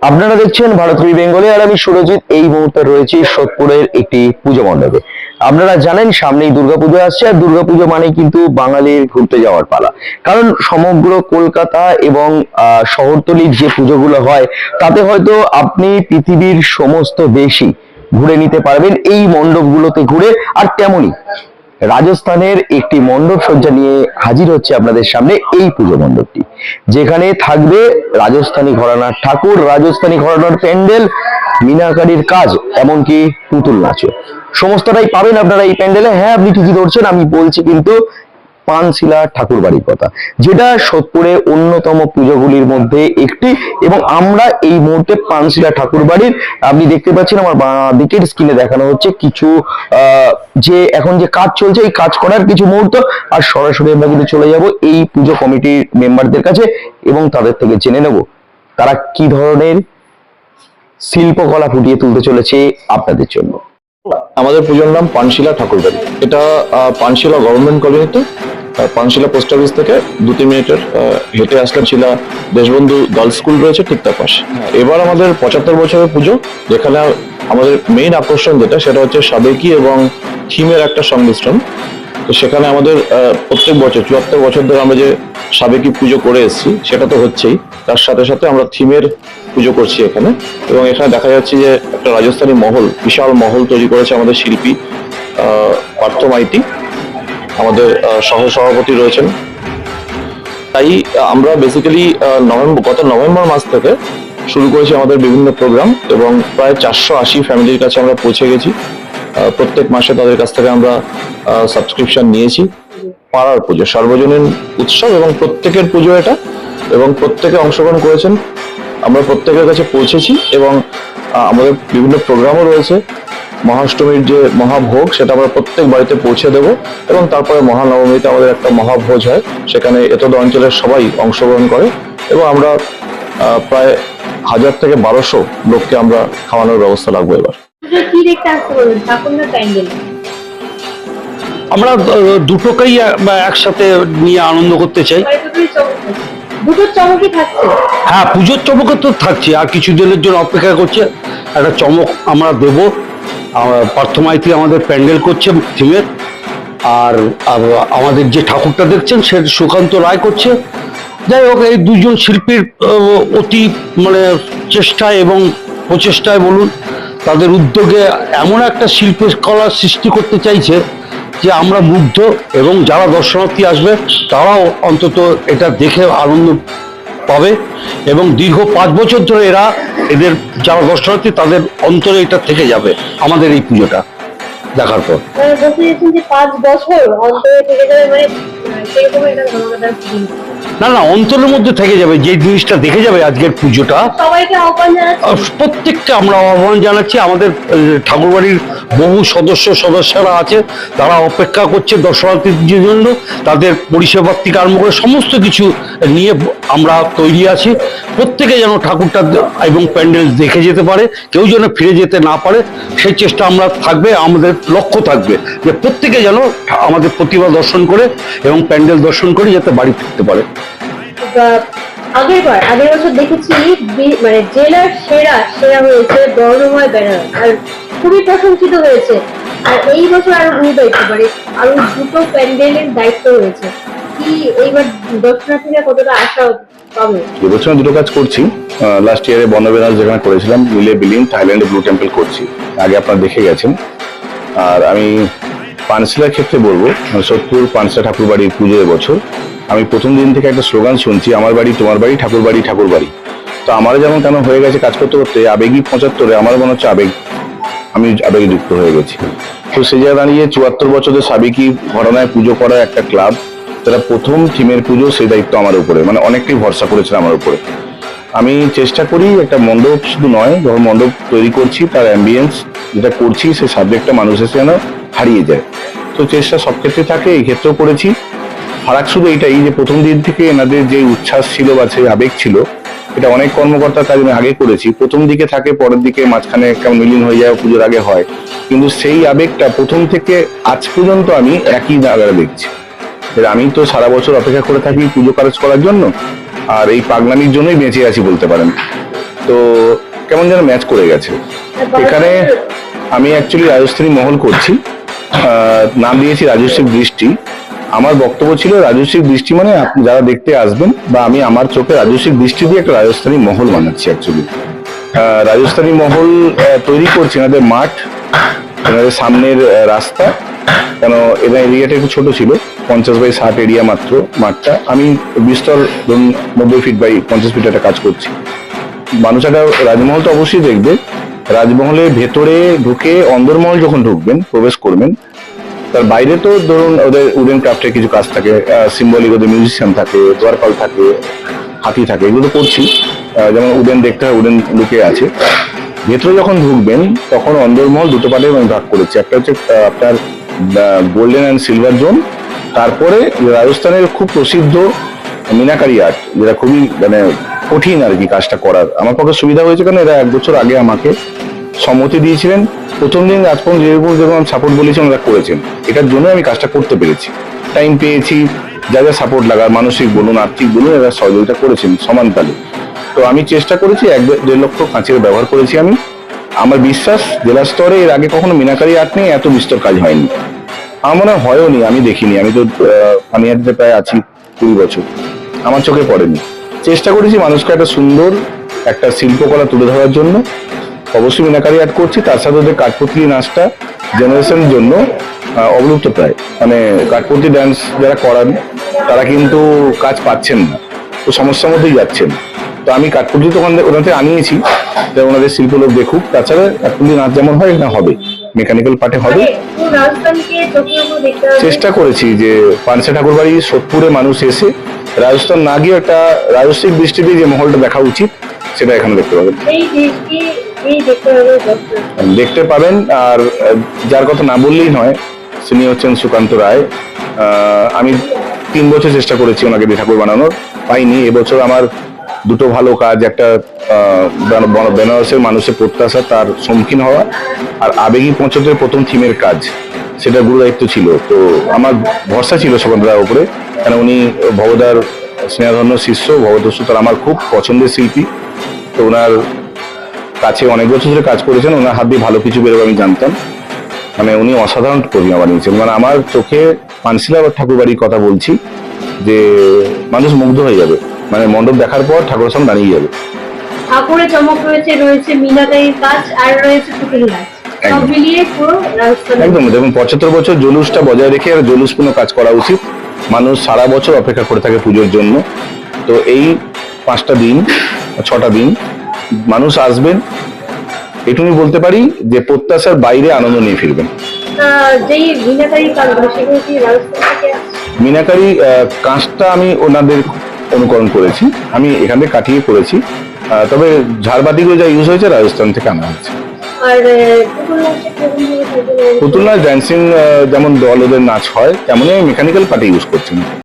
আপনারা দেখছেন ভারত ফ্রি বেঙ্গলে, আর আমি সুরজিৎ, এই মুহূর্তে রয়েছি সোদপুরের একটি পুজো মণ্ডপে। আপনারা জানেন, সামনেই দুর্গাপুজো আসছে, আর দুর্গাপুজো মানে কিন্তু বাঙালির ঘুরতে যাওয়ার পালা। কারণ সমগ্র কলকাতা এবং শহরতলির যে পুজোগুলো হয়, তাতে হয়তো আপনি পৃথিবীর সমস্ত দেশই ঘুরে নিতে পারবেন এই মণ্ডপগুলোতে ঘুরে, আর তেমনই। রাজস্থানের একটি মণ্ডপ সজ্জা নিয়ে হাজির হচ্ছে আপনাদের সামনে এই পুজো মণ্ডপটি। যেখানে থাকবে রাজস্থানী ঘরানার ঠাকুর, রাজস্থানী ঘরানার প্যান্ডেল, মিনাকারির কাজ, এমনকি পুতুল নাচও। সমস্তটাই পাবেন আপনারা এই প্যান্ডেলে। হ্যাঁ আপনি ঠিকই ধরছেন, আমি বলছি কিন্তু পানশিলা ঠাকুর বাড়ির কথা, যেটা সোদপুরে অন্যতম পুজোগুলির মধ্যে একটি এবং আমরা এই মুহূর্তে পানশিলা ঠাকুর বাড়ির আপনি দেখতে পাচ্ছেন আমার দিকের স্ক্রিনে দেখানো হচ্ছে কিছু যে এখন যে কাজ চলছে, এই কাজ করার কিছু মুহূর্ত, আর সরাসরি আমরা কিন্তু চলে যাব এই পুজো কমিটির মেম্বারদের কাছে এবং তাদের থেকে জেনে নেব তারা কি ধরনের শিল্পকলা ফুটিয়ে তুলতে চলেছে আপনাদের জন্য। আমাদের পুজোর নাম পানশিলা ঠাকুরবাড়ি। এটা পানশিলা গভর্নমেন্ট কলোনিতে পানশিলা পোস্ট অফিস থেকে দু তিন মিনিটের হেঁটে আসলাম ছিল দেশবন্ধু গার্লস স্কুল রয়েছে ঠিক তার পাশে। এবার আমাদের পঁচাত্তর বছরের পুজো, যেখানে আমাদের মেইন আকর্ষণ যেটা, সেটা হচ্ছে সাবেকি এবং থিমের একটা সংমিশ্রণ। তো সেখানে আমাদের প্রত্যেক বছর, চুয়াত্তর বছর ধরে আমরা যে সাবেকি পুজো করে এসেছি, সেটা তো হচ্ছেই। তার সাথে সাথে আমরা থিমের পুজো করছি এখানে। এবং এখানে দেখা যাচ্ছে যে একটা রাজস্থানী মহল, বিশাল মহল তৈরি করেছে আমাদের শিল্পী পার্থ মাইতি। আমাদের সহ, সভাপতি রয়েছেন। তাই আমরা বেসিক্যালি নভেম্বর গত নভেম্বর মাস থেকে শুরু করেছি আমাদের বিভিন্ন প্রোগ্রাম এবং প্রায় চারশো আশি ফ্যামিলির কাছে আমরা পৌঁছে গেছি। প্রত্যেক মাসে তাদের কাছ থেকে আমরা সাবস্ক্রিপশন নিয়েছি। পাড়ার পুজো, সার্বজনীন উৎসব এবং প্রত্যেকের পুজো এটা এবং প্রত্যেকে অংশগ্রহণ করেছেন। আমরা প্রত্যেকের কাছে পৌঁছেছি এবং আমাদের বিভিন্ন প্রোগ্রামও রয়েছে। মহাষ্টমীর যে মহাভোগ সেটা আমরা প্রত্যেক বাড়িতে পৌঁছে দেব এবং তারপরে মহানবমীতে আমাদের একটা মহাভোজ হয় সেখানে এতদ অঞ্চলের সবাই অংশগ্রহণ করে এবং আমরা আহ, প্রায় হাজার থেকে বারোশো লোককে আমরা খাওয়ানোর ব্যবস্থা রাখব এবার। আমরা দুটোকেই একসাথে নিয়ে আনন্দ করতে চাই। হ্যাঁ পুজোর চমকে তো থাকছে আর কিছু দিনের জন্য অপেক্ষা করছে। একটা চমক আমরা দেব। আহ, পার্থ মাইতি আমাদের প্যান্ডেল করছে থিমের আর আমাদের যে ঠাকুরটা দেখছেন সে সুকান্ত রায় করছে। যাই হোক এই দুজন শিল্পীর অতি মানে চেষ্টায় এবং প্রচেষ্টায় বলুন তাদের উদ্যোগে এমন একটা শিল্পের কলা সৃষ্টি করতে চাইছে যে আমরা মুগ্ধ এবং যারা দর্শনার্থী আসবে তারাও অন্তত এটা দেখে আনন্দ পাবে। এবং দীর্ঘ পাঁচ বছর ধরে এরা এদের যারা দর্শনার্থী তাদের অন্তরে এটা থেকে যাবে আমাদের এই পুজোটা দেখার পর। মানে মানে না না অন্তরের মধ্যে থেকে যাবে যে জিনিসটা দেখে যাবে আজকের পুজোটা প্রত্যেককে আমরা আহ্বান জানাচ্ছি আমাদের ঠাকুর ঠাকুরবাড়ির বহু সদস্য সদস্যরা আছে, তারা অপেক্ষা করছে দর্শনার্থীদের জন্য তাদের পরিষেবার থেকে আরম্ভ করে সমস্ত কিছু নিয়ে আমরা তৈরি আছি। প্রত্যেকে যেন ঠাকুরটা এবং প্যান্ডেল দেখে যেতে পারে, কেউ যেন ফিরে যেতে না পারে সেই চেষ্টা আমরা থাকবে, আমাদের লক্ষ্য থাকবে যে প্রত্যেকে যেন আমাদের প্রতিভা দর্শন করে এবং প্যান্ডেল দর্শন করে যাতে বাড়ি ফিরতে পারে। আগের বার আগের বছর দেখেছি মানে জেলার সেরা সেরা হয়েছে বর্ণময় ব্যানার। আর খুবই প্রশংসিত হয়েছে। আর এই বছর আরও গুরু দায়িত্ব মানে আরও দুটো প্যান্ডেলের দায়িত্ব রয়েছে। কি এইবার দর্শনার্থীরা কতটা আশা আমি দুটো কাজ করছি। লাস্ট ইয়ারে বনবেনাস যেখানে করেছিলাম, মিলে বিলিন থাইল্যান্ডে ব্লু টেম্পল করছি। আগে আপনারা দেখে গেছেন। আর আমি পানশিলার ক্ষেত্রে বলব সোদপুর পানশিলা ঠাকুর বাড়ির পুজো এবছর। আমি প্রথম দিন থেকে একটা স্লোগান শুনছি, আমার বাড়ি, তোমার বাড়ি ঠাকুর বাড়ি ঠাকুর বাড়ি তো আমার যেমন কেন হয়ে গেছে কাজ করতে করতে, আবেগী পঁচাত্তরে আমার মনে হচ্ছে আবেগ আমি আবেগে যুক্ত হয়ে গেছি। তো সেই জায়গায় দাঁড়িয়ে চুয়াত্তর বছরের সাবেকি ঘটনায় পুজো করা একটা ক্লাব যারা প্রথম থিমের পুজো, সেই দায়িত্ব আমার উপরে। মানে অনেকটাই ভরসা করেছিল আমার উপরে। আমি চেষ্টা করি একটা মণ্ডপ শুধু নয় যখন মণ্ডপ তৈরি করছি, তার অ্যাম্বিয়েন্স যেটা করছি, সেই সাবজেক্টটা মানুষের যেন হারিয়ে যায়। তো চেষ্টা সব ক্ষেত্রে থাকে, এই ক্ষেত্রেও করেছি। ফারাক শুধু এটাই যে প্রথম দিন থেকে এনাদের যে উচ্ছ্বাস ছিল বা সেই আবেগ ছিল এটা অনেক কর্মকর্তার কাজ আমি আগে করেছি। প্রথম দিকে থাকে, পরের দিকে মাঝখানে কেমন মিলিন হয়ে যায়, পুজোর আগে হয়। কিন্তু সেই আবেগটা প্রথম থেকে আজ পর্যন্ত আমি একই জায়গায় দেখছি। আমি তো সারা বছর অপেক্ষা করে থাকি পুজো কাজ করার জন্য, আর এই পাগলামির জন্যই বেঁচে আছি বলতে পারেন। তো কেমন যেন ম্যাচ করে গেছে। এখানে আমি অ্যাকচুয়ালি রাজস্থানী মহল করছি। নাম দিয়েছি রাজস্বী দৃষ্টি আমার বক্তব্য ছিল রাজস্বী দৃষ্টি মানে আপনি যারা দেখতে আসবেন বা আমি আমার চোখে রাজস্বী দৃষ্টি দিয়ে একটা রাজস্থানী মহল বানাচ্ছি অ্যাকচুয়ালি রাজস্থানী মহল তৈরি করছি এনাদের মাঠ, এনাদের সামনের রাস্তা। কেন, এদের এরিয়াটা একটু ছোট ছিল, পঞ্চাশ বাই ষাট এরিয়া মাত্র মাঠটা। আমি বিস্তর ধরুন নব্বই ফিট বাই পঞ্চাশ ফিট একটা কাজ করছি। মানুষ একটা রাজমহল তো অবশ্যই দেখবে। রাজমহলের ভেতরে ঢুকে অন্দরমহল যখন ঢুকবেন, প্রবেশ করবেন তার বাইরে তো ধরুন ওদের উডেন ক্রাফটের কিছু কাজ থাকে সিম্বলিক ওদের মিউজিশিয়ান থাকে দোয়ারপাল থাকে, হাতি থাকে, এগুলো করছি। যেমন উডেন দেখতে হয় উডেন লুকে আছে। ভেতরে যখন ঢুকবেন, তখন অন্দরমহল দুটো পার্টে আমি ভাগ করেছি। একটা হচ্ছে আপনার গোল্ডেন অ্যান্ড সিলভার জোন তারপরে রাজস্থানের খুব প্রসিদ্ধ মিনাকারি আর্ট যেটা খুবই মানে কঠিন আর কি কাজটা করার। আমার পক্ষে সুবিধা হয়েছে কারণ এরা এক বছর আগে আমাকে সম্মতি দিয়েছিলেন। প্রথম দিন পর্যন্ত যেরকম যেরকম সাপোর্ট বলেছি ওনারা করেছেন। এটার জন্য আমি কাজটা করতে পেরেছি। টাইম পেয়েছি, যা যা সাপোর্ট লাগার, মানসিক বলুন, আর্থিক বলুন, এরা সহযোগিতা করেছেন সমানতালে তো আমি চেষ্টা করেছি, এক দেড় লক্ষ কাঁচের ব্যবহার করেছি আমি। আমার বিশ্বাস, জেলা স্তরে এর আগে কখনো মিনাকারি আর্ট নিয়ে এত বিস্তর কাজ হয়নি। আমার মনে হয় হয়ও নি আমি দেখিনি। আমি তো পানিহাটিতে প্রায় আছি কুড়ি বছর। আমার চোখে পড়েনি। চেষ্টা করেছি মানুষকে একটা সুন্দর একটা শিল্পকলা তুলে ধরার জন্য। অবশ্যই মিনাকারি আর্ট করছি। তার সাথে ওদের কাঠপুতলি নাচটা জেনারেশনের জন্য অবলুপ্ত প্রায়। মানে কাঠপুতলি ড্যান্স যারা করান তারা কিন্তু কাজ পাচ্ছেন না। তো সমস্যার মধ্যেই যাচ্ছেন। তো আমি কাঠপুতলি তো ওখান ওখান থেকে আনিয়েছি। যে ওনাদের শিল্প লোক দেখুক তাছাড়া কাঠপুতলি নাচ যেমন হয় না হবে। মেকানিক্যাল পার্টে হবে। চেষ্টা করেছি যে পানসা ঠাকুর বাড়ি সোদপুরে মানুষ এসে রাজস্থান না গিয়ে একটা রাজস্বিক দৃষ্টিতে যে মহলটা দেখা উচিত সেটা এখানে দেখতে পাবেন দেখতে পাবেন, আর যার কথা না বললেই নয়, তিনি হচ্ছেন সুকান্ত রায়। আমি তিন বছর চেষ্টা করেছি ওনাকে ঠাকুর বানানোর, পাইনি। এবছর আমার দুটো ভালো কাজ, একটা বেনারসের মানুষের প্রত্যাশা, তার সম্মুখীন হওয়া, আর আবেগী পঞ্চদের প্রথম থিমের কাজ, সেটা গুরু দায়িত্ব ছিল। তো আমার ভরসা ছিল সুকান্তদার উপরে, কেন উনি ভবদার স্নেহধন্য শিষ্য ভবদস্যু তার আমার খুব পছন্দের শিল্পী। তো ওনার কাছে অনেক বছর ধরে কাজ করেছেন ওনার হাত দিয়ে ভালো কিছু বেরোবে আমি জানতাম। মানে উনি অসাধারণ প্রতিমা বানিয়েছেন মানে আমার চোখে পানশিলা ঠাকুর বাড়ির কথা বলছি যে মানুষ মুগ্ধ হয়ে যাবে। মানে মণ্ডপ দেখার পর ঠাকুরের সামনে দাঁড়িয়ে যাবে। ঠাকুরের চমক রয়েছে রয়েছে মিনাকারির কাজ আর রয়েছে পুতুল একদম দেখুন পঁচাত্তর বছর জলুসটা বজায় রেখে আর জলুসপূর্ণ কাজ করা উচিত। মানুষ সারা বছর অপেক্ষা করে থাকে পুজোর জন্য। তো এই পাঁচটা দিন ছটা দিন মানুষ আসবেন এটুকুনি বলতে পারি যে প্রত্যাশার বাইরে আনন্দ নিয়ে ফিরবেন? মিনাকারি কাঁচটা আমি ওনাদের অনুকরণ করেছি আমি এখান থেকে কাটিয়ে করেছি তবে ঝাড়বাতিগুলো যা ইউজ হয়েছে রাজস্থান থেকে আনা হয়েছে পুতুল নাচে ড্যান্সিং যেমন দল ওদের নাচ হয় তেমনই আমি মেকানিক্যাল পার্টি ইউজ করছি না।